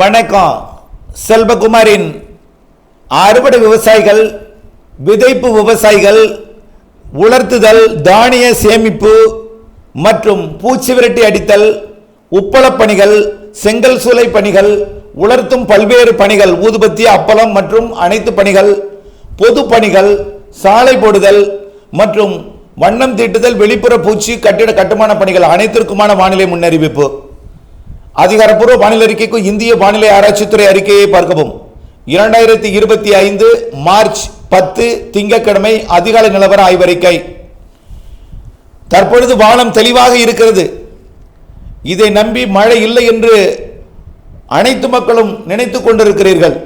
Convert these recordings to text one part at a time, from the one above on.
வணக்கம். செல்வகுமாரின் அறுவடை விவசாயிகள் விதைப்பு விவசாயிகள் உலர்த்துதல் தானிய சேமிப்பு மற்றும் பூச்சி விரட்டி அடித்தல் உப்பளப் பணிகள் செங்கல் சூளை பணிகள் உலர்த்தும் பல்வேறு பணிகள் ஊதுபத்தி அப்பளம் மற்றும் அனைத்து பணிகள் பொது பணிகள் சாலை போடுதல் மற்றும் வண்ணம் தீட்டுதல் வெளிப்புற பூச்சி கட்டிட கட்டுமான பணிகள் அனைத்திற்குமான வானிலை முன்னறிவிப்பு. அதிகாரப்பூர்வ வானிலை அறிக்கைக்கும் இந்திய வானிலை ஆராய்ச்சித்துறை அறிக்கையை பார்க்கவும். இரண்டாயிரத்தி இருபத்தி ஐந்து மார்ச் பத்து திங்கட்கிழமை அதிகாலை நிலவர ஆய்வறிக்கை. தற்பொழுது வானம் தெளிவாக இருக்கிறது. இதை நம்பி மழை இல்லை என்று அனைத்து மக்களும் நினைத்துக் கொண்டிருக்கிறீர்கள்.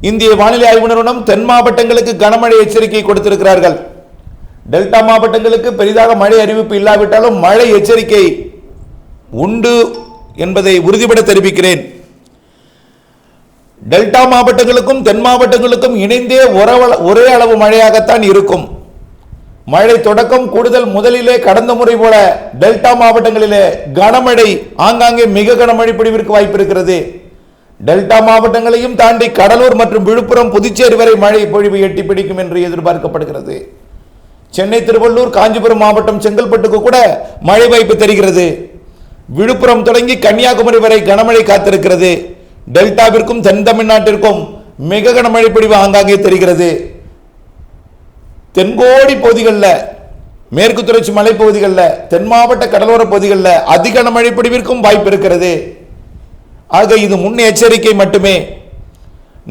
இந்திய வானிலை ஆய்வு நிறுவனம் தென் மாவட்டங்களுக்கு கனமழை எச்சரிக்கை கொடுத்திருக்கிறார்கள். டெல்டா மாவட்டங்களுக்கு பெரிதாக மழை அறிவிப்பு இல்லாவிட்டாலும் மழை எச்சரிக்கை உண்டு என்பதை உறுதிபட தெரிவிக்கிறேன். டெல்டா மாவட்டங்களுக்கும் தென் மாவட்டங்களுக்கும் இணைந்தே ஒரே அளவு மழையாகத்தான் இருக்கும். மழை தொடக்கம் கூடுதல் முதலிலே கடந்த முறை போல டெல்டா மாவட்டங்களிலே கனமழை ஆங்காங்கே மிக கனமழை பிடிவிற்கு வாய்ப்பு இருக்கிறது டெல்டா மாவட்டங்களையும் தாண்டி கடலூர் மற்றும் விழுப்புரம் புதுச்சேரி வரை மழை பொழிவு எட்டி பிடிக்கும் என்று எதிர்பார்க்கப்படுகிறது. சென்னை திருவள்ளூர் காஞ்சிபுரம் மாவட்டம் செங்கல்பட்டுக்கு கூட மழை வாய்ப்பு தெரிகிறது. விழுப்புரம் தொடங்கி கன்னியாகுமரி வரை கனமழை காத்திருக்கிறது. டெல்டாவிற்கும் தென் தமிழ்நாட்டிற்கும் மிக கனமழை பொழிவு ஆங்காங்கே தெரிகிறது. தென்கோடி பகுதிகளில் மேற்கு தொடர்ச்சி மலைப்பகுதிகளில் தென் மாவட்ட கடலோர பகுதிகளில் அதிக கனமழை பொழிவிற்கும் வாய்ப்பு இருக்கிறது. ஆக இது முன் எச்சரிக்கை மட்டுமே.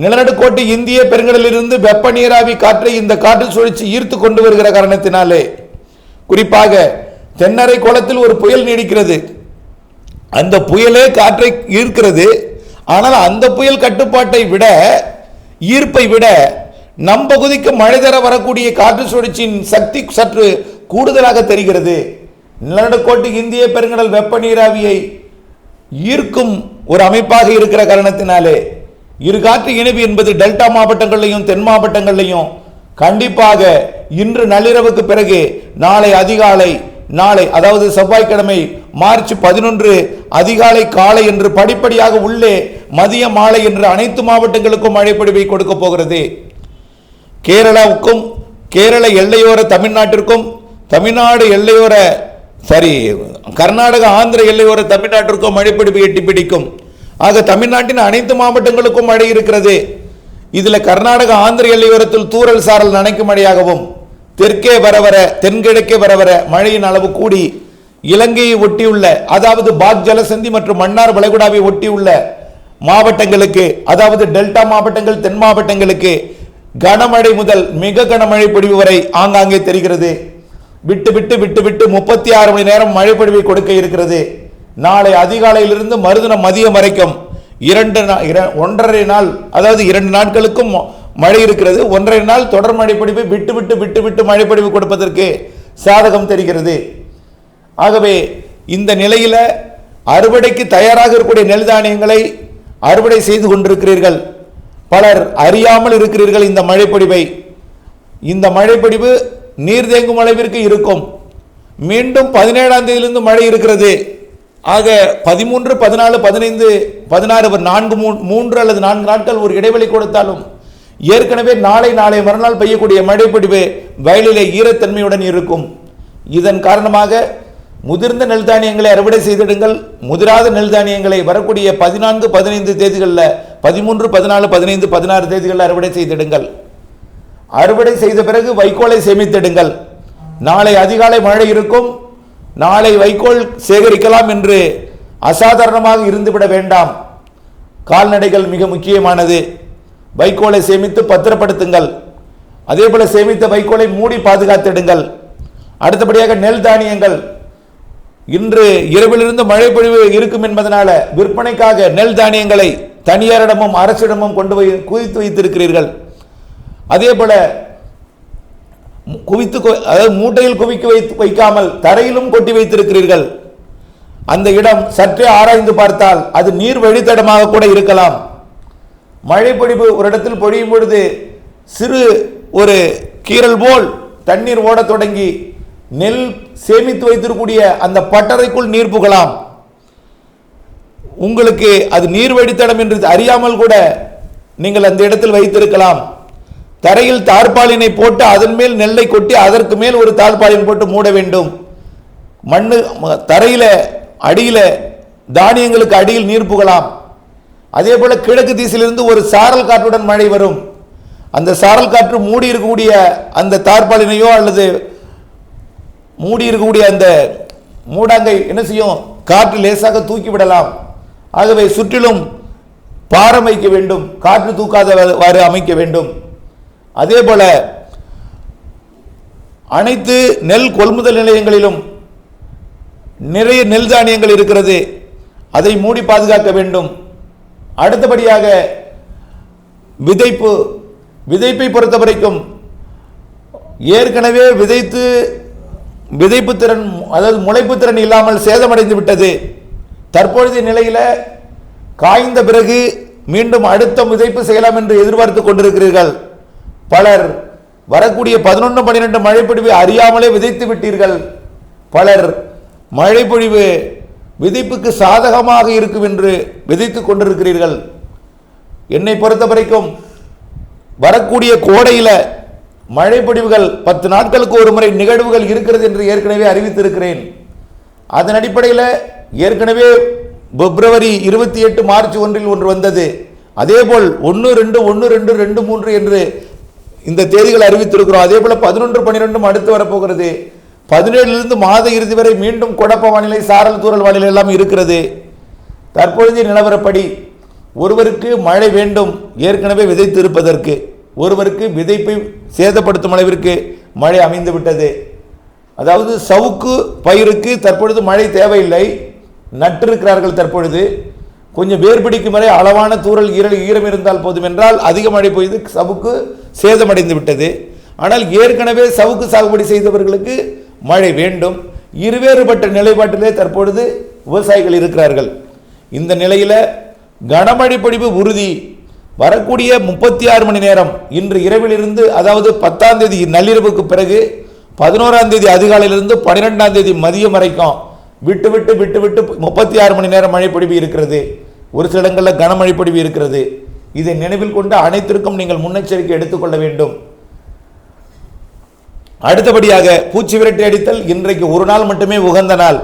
நிலநடுக்கோட்டு இந்திய பெருங்கடலிலிருந்து வெப்ப நீராவி காற்றை இந்த காற்று சுழற்சி ஈர்த்து கொண்டு வருகிற காரணத்தினாலே. குறிப்பாக தென்னரை கோலத்தில் ஒரு புயல் நீடிக்கிறது. அந்த புயலே காற்றை ஈர்க்கிறது. ஆனால் அந்த புயல் கட்டுப்பாட்டை விட ஈர்ப்பை விட நம் பகுதிக்கு மழை தர வரக்கூடிய காற்று சுழற்சியின் சக்தி சற்று கூடுதலாக தெரிகிறது. நிலநடுக்கோட்டு இந்திய பெருங்கடல் வெப்ப நீராவியை ஈர்க்கும் ஒரு அமைப்பாக இருக்கிற காரணத்தினாலே இரு காற்று இணைவு என்பது டெல்டா மாவட்டங்களையும் தென் மாவட்டங்களையும் கண்டிப்பாக இன்று நள்ளிரவுக்கு பிறகு நாளை அதிகாலை நாளை அதாவது செவ்வாய்க்கிழமை மார்ச் பதினொன்று அதிகாலை காலை என்று படிப்படியாக உள்ளே மதிய மாலை என்று அனைத்து மாவட்டங்களுக்கும் மழைப்பொழிவை கொடுக்க போகிறது. கேரளாவுக்கும் கேரள எல்லையோர தமிழ்நாட்டிற்கும் தமிழ்நாடு எல்லையோர சாரி கர்நாடக ஆந்திர எல்லையோர தமிழ்நாட்டிற்கும் மழைப்பிடிப்பு எட்டி பிடிக்கும். ஆக தமிழ்நாட்டின் அனைத்து மாவட்டங்களுக்கும் மழை இருக்கிறது. இதில் கர்நாடக ஆந்திர எல்லையோரத்தில் தூரல் சாரல் நனைக்கும் மழையாகவும் தெற்கே வர வர தென்கிழக்கே வர வர மழையின் அளவு கூடி இலங்கையை ஒட்டியுள்ள அதாவது பாக் ஜலசந்தி மற்றும் மன்னார் வளைகுடாவை ஒட்டியுள்ள மாவட்டங்களுக்கு அதாவது டெல்டா மாவட்டங்கள் தென் மாவட்டங்களுக்கு கனமழை முதல் மிக கனமழை பொழிவு வரை ஆங்காங்கே தெரிகிறது. விட்டு விட்டு விட்டு விட்டு முப்பத்தி ஆறு மணி நேரம் மழை பொழிவை கொடுக்க இருக்கிறது. நாளை அதிகாலையிலிருந்து மறுதினம் மதியம் வரைக்கும் இரண்டு இர- ஒன்றரை நாள் அதாவது இரண்டு நாட்களுக்கும் மழை இருக்கிறது. ஒன்றரை நாள் தொடர் மழை விட்டு விட்டு விட்டு விட்டு மழை பொழிவு கொடுப்பதற்கு சாதகம் தெரிகிறது. ஆகவே இந்த நிலையில் அறுவடைக்கு தயாராக இருக்கக்கூடிய நெல்தானியங்களை அறுவடை செய்து கொண்டிருக்கிறீர்கள். பலர் அறியாமல் இருக்கிறீர்கள் இந்த மழைப்பொடிவை இந்த மழைப்பொடிவு நீர் தேங்கும் அளவிற்கு இருக்கும். மீண்டும் பதினேழாம் தேதியிலிருந்து மழை இருக்கிறது. ஆக பதிமூன்று பதினாலு பதினைந்து பதினாறு நான்கு மூ- மூன்று அல்லது நான்கு நாட்கள் ஒரு இடைவெளி கொடுத்தாலும் ஏற்கனவே நாளை நாளை மறுநாள் பெய்யக்கூடிய மழைப்பொடிவு வயலிலே ஈரத்தன்மையுடன் இருக்கும். இதன் காரணமாக முதிர்ந்த நெல் தானியங்களை அறுவடை செய்திடுங்கள். முதிராத நெல் தானியங்களை வரக்கூடிய பதினான்கு பதினைந்து தேதிகளில் பதிமூன்று பதினாலு பதினைந்து பதினாறு தேதிகளில் அறுவடை செய்திடுங்கள். அறுவடை செய்த பிறகு வைக்கோலை சேமித்திடுங்கள். நாளை அதிகாலை மழை இருக்கும். நாளை வைக்கோல் சேகரிக்கலாம் என்று அசாதாரணமாக இருந்துவிட வேண்டாம். கால்நடைகள் மிக முக்கியமானது. வைக்கோலை சேமித்து பத்திரப்படுத்துங்கள். அதே போல சேமித்த வைக்கோலை மூடி பாதுகாத்திடுங்கள். அடுத்தபடியாக நெல் தானியங்கள். இன்று இரவிலிருந்து மழை பொழிவு இருக்கும் என்பதனால விற்பனைக்காக நெல் தானியங்களை தனியாரிடமும் அரசிடமும் கொண்டு போய் குவித்து வைத்திருக்கிறீர்கள். அதே போல குவித்து அதாவது மூட்டையில் குவிக்க வைத்து வைக்காமல் தரையிலும் கொட்டி வைத்திருக்கிறீர்கள். அந்த இடம் சற்றே ஆராய்ந்து பார்த்தால் அது நீர் வழித்தடமாக கூட இருக்கலாம். மழை பொழிவு ஒரு இடத்தில் பொழியும் பொழுது சிறு ஒரு கீறல் போல் தண்ணீர் ஓடத் தொடங்கி நெல் சேமித்து வைத்திருக்கூடிய அந்த பட்டறைக்குள் நீர் புகலாம். உங்களுக்கு அது நீர் வடித்தடம் என்று அறியாமல் கூட நீங்கள் அந்த இடத்தில் வைத்திருக்கலாம். தரையில் தாழ்பாலினை போட்டு அதன் மேல் நெல்லை கொட்டி அதற்கு மேல் ஒரு தாழ்பாலின் போட்டு மூட வேண்டும். மண்ணு தரையில் அடியில் தானியங்களுக்கு அடியில் நீர் புகலாம். அதே போல கிழக்கு திசையிலிருந்து ஒரு சாரல் காற்றுடன் மழை வரும். அந்த சாரல் காற்று மூடி இருக்கக்கூடிய அந்த தார்பாலினையோ அல்லது மூடி இருக்கக்கூடிய அந்த மூடாங்கை என்ன செய்யும்? காற்று லேசாக தூக்கி விடலாம் ஆகவே சுற்றிலும் பாரமைக்க வேண்டும். காற்று தூக்காதவாறு அமைக்க வேண்டும். அதே போல அனைத்து நெல் கொள்முதல் நிலையங்களிலும் நிறைய நெல் தானியங்கள் இருக்கிறது. அதை மூடி பாதுகாக்க வேண்டும். அடுத்தபடியாக விதைப்பு விதைப்பை பொறுத்த வரைக்கும் ஏற்கனவே விதைத்து விதைப்பு திறன் அதாவது முளைப்பு திறன் இல்லாமல் சேதமடைந்து விட்டது. தற்பொழுதைய நிலையில் காய்ந்த பிறகு மீண்டும் அடுத்த விதைப்பு செய்யலாம் என்று எதிர்பார்த்து கொண்டிருக்கிறீர்கள். பலர் வரக்கூடிய பதினொன்று பன்னிரெண்டு மழைப்பொழிவை அறியாமலே விதைத்து விட்டீர்கள். பலர் மழைப்பொழிவு விதைப்புக்கு சாதகமாக இருக்கும் என்று விதைத்து கொண்டிருக்கிறீர்கள். என்னை பொறுத்த வரைக்கும் வரக்கூடிய கோடையில் மழைப்பொடிவுகள் பத்து நாட்களுக்கு ஒரு முறை நிகழ்வுகள் இருக்கிறது என்று ஏற்கனவே அறிவித்திருக்கிறேன். அதன் அடிப்படையில் ஏற்கனவே பிப்ரவரி இருபத்தி எட்டு மார்ச் ஒன்றில் ஒன்று வந்தது. அதேபோல் ஒன்று ரெண்டு ஒன்று ரெண்டு ரெண்டு மூன்று என்று இந்த தேதிகள் அறிவித்திருக்கிறோம். அதே போல் பதினொன்று பன்னிரெண்டும் அடுத்து வரப்போகிறது. பதினேழுலிருந்து மாத இறுதி வரை மீண்டும் குழப்ப வானிலை சாரல் தூரல் வானிலை எல்லாம் இருக்கிறது. தற்பொழுதைய நிலவரப்படி ஒருவருக்கு மழை வேண்டும் ஏற்கனவே விதைத்து இருப்பதற்கு ஒருவருக்கு விதைப்பை சேதப்படுத்தும் அளவிற்கு மழை அமைந்து விட்டது. அதாவது சவுக்கு பயிருக்கு தற்பொழுது மழை தேவையில்லை. நட்டிருக்கிறார்கள் தற்பொழுது. கொஞ்சம் வேர்பிடிக்கும் வரை அளவான தூறல் ஈரல் ஈரம் இருந்தால் போதும் என்றால் அதிக மழை பெய்து சவுக்கு சேதமடைந்து விட்டது. ஆனால் ஏற்கனவே சவுக்கு சாகுபடி செய்தவர்களுக்கு மழை வேண்டும். இருவேறுபட்ட நிலைப்பாட்டிலே தற்பொழுது விவசாயிகள் இருக்கிறார்கள். இந்த நிலையில் கனமழை பொழிவு உறுதி. வரக்கூடிய முப்பத்தி ஆறு மணி நேரம் இன்று இரவிலிருந்து அதாவது பத்தாம் தேதி நள்ளிரவுக்கு பிறகு பதினோராம் தேதி அதிகாலையிலிருந்து பன்னிரெண்டாம் தேதி மதியம் வரைக்கும் விட்டு விட்டு விட்டு விட்டு முப்பத்தி ஆறு மணி நேரம் மழை பொழிவு இருக்கிறது. ஒரு சில இடங்களில் கனமழை பொழிவு இருக்கிறது. இதை நினைவில் கொண்டு அனைத்திற்கும் நீங்கள் முன்னெச்சரிக்கை எடுத்துக்கொள்ள வேண்டும். அடுத்தபடியாக பூச்சி விரட்டி அடித்தல் இன்றைக்கு ஒரு நாள் மட்டுமே உகந்த நாள்.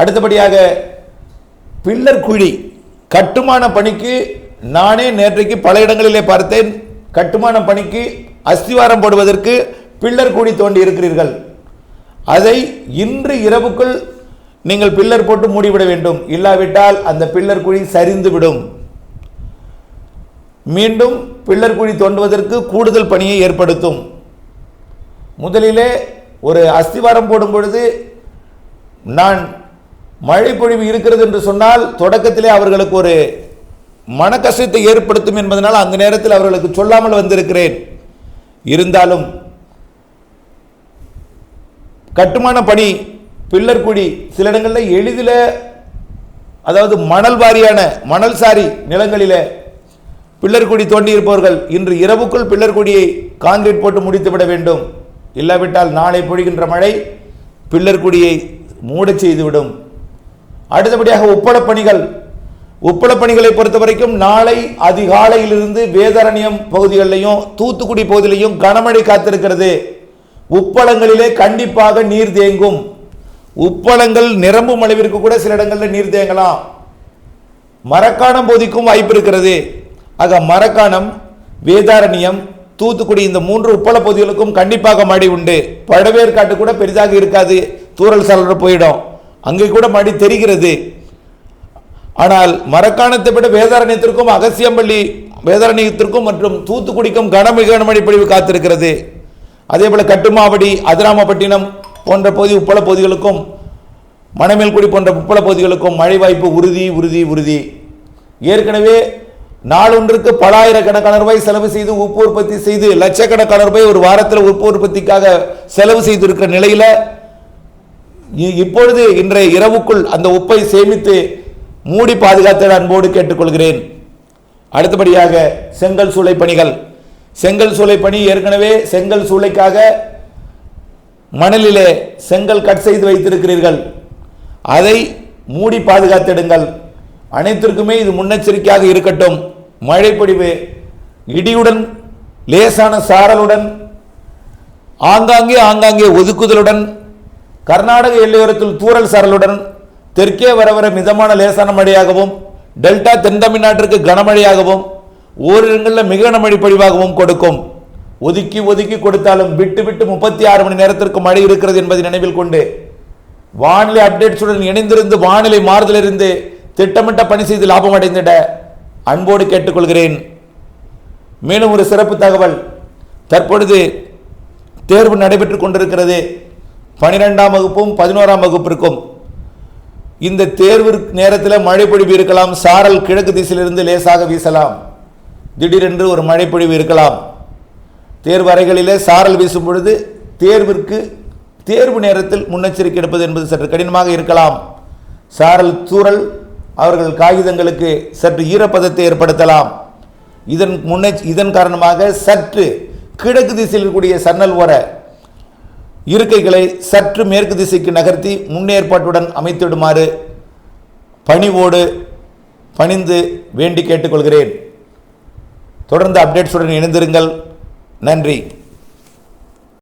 அடுத்தபடியாக பில்லர் குழி கட்டுமான பணிக்கு நானே நேற்றைக்கு பல இடங்களிலே பார்த்தேன். கட்டுமான பணிக்கு அஸ்திவாரம் போடுவதற்கு பில்லர் குழி தோண்டி இருக்கிறீர்கள். அதை இன்று இரவுக்குள் நீங்கள் பில்லர் போட்டு மூடிவிட வேண்டும். இல்லாவிட்டால் அந்த பில்லர் குழி சரிந்து விடும். மீண்டும் பில்லர் குழி தோண்டுவதற்கு கூடுதல் பணியை ஏற்படுத்தும். முதலிலே ஒரு அஸ்திவாரம் போடும் பொழுது நான் மழை பொழிவு இருக்கிறது என்று சொன்னால் தொடக்கத்திலே அவர்களுக்கு ஒரு மன ஏற்படுத்தும் என்பதனால் அந்த நேரத்தில் அவர்களுக்கு சொல்லாமல் வந்திருக்கிறேன். இருந்தாலும் கட்டுமான பணி பில்லர் குடி சில இடங்களில் எளிதில் அதாவது மணல் வாரியான மணல் சாரி நிலங்களில் பில்லர் குடி தோண்டி இருப்பவர்கள் இன்று இரவுக்குள் பில்லர் குடியை கான்கிரீட் போட்டு முடித்து விட வேண்டும். இல்லாவிட்டால் நாளை பொழிகின்ற மழை பில்லர் மூட மூடச் செய்துவிடும். அடுத்தபடியாக உப்பளப் பணிகள் உப்பளப் பணிகளை பொறுத்த வரைக்கும் நாளை அதிகாலையிலிருந்து வேதாரண்யம் பகுதிகளிலையும் தூத்துக்குடி பகுதியிலையும் கனமழை காத்திருக்கிறது. உப்பளங்களிலே கண்டிப்பாக நீர் தேங்கும். உப்பளங்கள் நிரம்பும் அளவிற்கு கூட சில இடங்களில் நீர் தேங்கலாம். மரக்காணம் பகுதிக்கும் வாய்ப்பு இருக்கிறது. ஆக மரக்காணம் வேதாரண்யம் தூத்துக்குடி இந்த மூன்று உப்பள பகுதிகளுக்கும் கண்டிப்பாக மழை உண்டு. பழவேற்காட்டு கூட பெரிதாக இருக்காது. தூறல் சலர போயிடும். அங்கே கூட மழை தெரிகிறது. ஆனால் மரக்காணத்தை விட வேதாரண்யத்திற்கும் அகசியம்பள்ளி வேதாரண்யத்திற்கும் மற்றும் தூத்துக்குடிக்கும் கனமிக கனமழை பொழிவு காத்திருக்கிறது. அதே போல கட்டுமாவடி அதிராமப்பட்டினம் போன்ற பகுதி உப்பள பகுதிகளுக்கும் மணமேல்குடி போன்ற உப்பள பகுதிகளுக்கும் மழை வாய்ப்பு உறுதி உறுதி உறுதி. ஏற்கனவே நாளொன்றுக்கு பல ஆயிரக்கணக்கான ரூபாய் செலவு செய்து உப்பு உற்பத்தி செய்து லட்சக்கணக்கான ரூபாய் ஒரு வாரத்தில் உப்பு உற்பத்திக்காக செலவு செய்திருக்கிற நிலையில் இப்பொழுது இன்றைய இரவுக்குள் அந்த உப்பை சேமித்து மூடி பாதுகாத்து அன்போடு கேட்டுக்கொள்கிறேன். அடுத்தபடியாக செங்கல் சூளை பணிகள். செங்கல் சூளை பணி ஏற்கனவே செங்கல் சூளைக்காக மணலிலே செங்கல் கட் செய்து வைத்திருக்கிறீர்கள். அதை மூடி பாதுகாத்திடுங்கள். அனைத்திற்குமே இது முன்னெச்சரிக்கையாக இருக்கட்டும். மழைப்பொழிவு இடியுடன் லேசான சாரலுடன் ஆங்காங்கே ஆங்காங்கே ஒதுக்குதலுடன் கர்நாடக எல்லையோரத்தில் தூறல் சாரலுடன் தெற்கே வர வர மிதமான லேசான மழையாகவும் டெல்டா தென் தமிழ்நாட்டிற்கு கனமழையாகவும் ஓரிடங்களில் மிக கனமழை பொழிவாகவும் கொடுக்கும். ஒதுக்கி ஒதுக்கி கொடுத்தாலும் விட்டு விட்டு முப்பத்தி ஆறு மணி நேரத்திற்கு மழை இருக்கிறது என்பதை நினைவில் கொண்டு வானிலை அப்டேட்ஸுடன் இணைந்திருந்து வானிலை மாறுதலிருந்து திட்டமிட்ட பணி செய்து லாபம் அடைந்திட அன்போடு கேட்டுக்கொள்கிறேன். மேலும் ஒரு சிறப்பு தகவல். தற்பொழுது தேர்வு நடைபெற்றுக் கொண்டிருக்கிறது. பனிரெண்டாம் வகுப்பும் பதினோராம் வகுப்பிற்கும். இந்த தேர்வு நேரத்தில் மழைப்பொழிவு இருக்கலாம் சாரல் கிழக்கு திசையிலிருந்து லேசாக வீசலாம். திடீரென்று ஒரு மழைப்பொழிவு இருக்கலாம். தேர்வறைகளிலே சாரல் வீசும் பொழுது தேர்விற்கு தேர்வு நேரத்தில் முன்னெச்சரிக்கை எடுப்பது என்பது சற்று கடினமாக இருக்கலாம். சாரல் தூரல் அவர்கள் காகிதங்களுக்கு சற்று ஈரப்பதத்தை ஏற்படுத்தலாம். இதன் முன்னெ இதன் காரணமாக சற்று கிழக்கு திசையில் இருக்கக்கூடிய சன்னல் ஓர இருக்கைகளை சற்று மேற்கு திசைக்கு நகர்த்தி முன்னேற்பாட்டுடன் அமைத்திடுமாறு பணிவோடு பணிந்து வேண்டி கேட்டுக்கொள்கிறேன். தொடர்ந்து அப்டேட்ஸுடன் இணைந்திருங்கள். நன்றி.